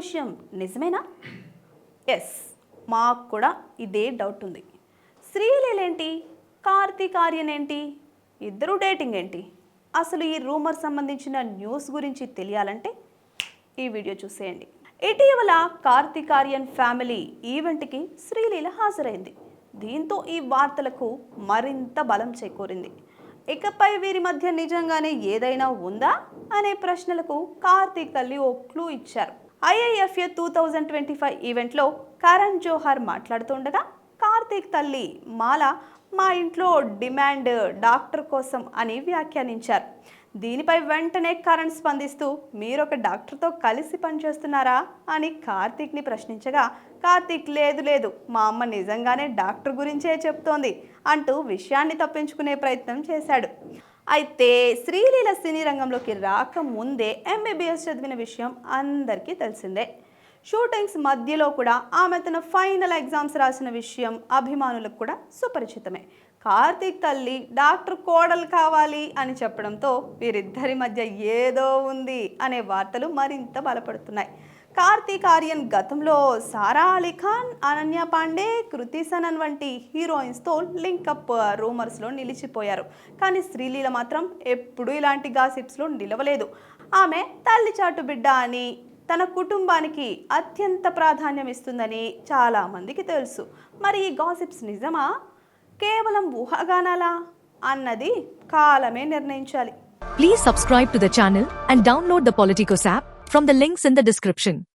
విషయం నిజమేనా? ఎస్ మాకు కూడా ఇదే డౌట్ ఉంది. శ్రీలీలేంటి? కార్తీక్ ఆర్యన్ ఏంటి ఇద్దరు డేటింగ్ ఏంటి? అసలు ఈ రూమర్ సంబంధించిన న్యూస్ గురించి తెలియాలంటే ఈ వీడియో చూసేయండి. ఇటీవల కార్తీక్ ఆర్యన్ ఫ్యామిలీ ఈవెంట్కి శ్రీలీల హాజరైంది. దీంతో ఈ వార్తలకు మరింత బలం చేకూరింది. ఇకపై వీరి మధ్య నిజంగానే ఏదైనా ఉందా? అనే ప్రశ్నలకు కార్తీక్ తల్లి ఓ క్లూ ఇచ్చారు. IIFA two thousand twenty five ఈవెంట్లో కరణ్ జోహర్ మాట్లాడుతుండగా కార్తీక్ తల్లి మాల మా ఇంట్లో డిమాండ్ డాక్టర్ కోసం అని వ్యాఖ్యానించారు. దీనిపై వెంటనే కరణ్ స్పందిస్తూ మీరొక డాక్టర్తో కలిసి పనిచేస్తున్నారా? అని కార్తీక్ని ప్రశ్నించగా కార్తీక్ లేదు లేదు మా అమ్మ నిజంగానే డాక్టర్ గురించే చెప్తోంది అంటూ విషయాన్ని తప్పించుకునే ప్రయత్నం చేశాడు. అయితే శ్రీలీల సినీ రంగంలోకి రాకముందే ఎంబీబీఎస్ చదివిన విషయం అందరికీ తెలిసిందే. షూటింగ్స్ మధ్యలో కూడా ఆమె తన ఫైనల్ ఎగ్జామ్స్ రాసిన విషయం అభిమానులకు కూడా సుపరిచితమే. కార్తీక్ తల్లి డాక్టర్ కోడలు కావాలి అని చెప్పడంతో వీరిద్దరి మధ్య ఏదో ఉంది అనే వార్తలు మరింత బలపడుతున్నాయి. కార్తీక్ ఆర్యన్ గతంలో సారా అలీ ఖాన్ అనన్య పాండే కృతి సనన్ వంటి హీరోయిన్స్తో లింకప్ రూమర్స్లో నిలిచిపోయారు. కానీ శ్రీలీల మాత్రం ఎప్పుడూ ఇలాంటి గాసిప్స్లో నిలవలేదు. ఆమె తల్లి చాటు బిడ్డ అని తన కుటుంబానికి అత్యంత ప్రాధాన్యం ఇస్తుందని చాలామందికి తెలుసు. మరి ఈ గాసిప్స్ నిజమా? కేవలం ఊహాగానాలా? అన్నది కాలమే నిర్ణయించాలి. Please subscribe to the channel and download the Politicos app from the links in the description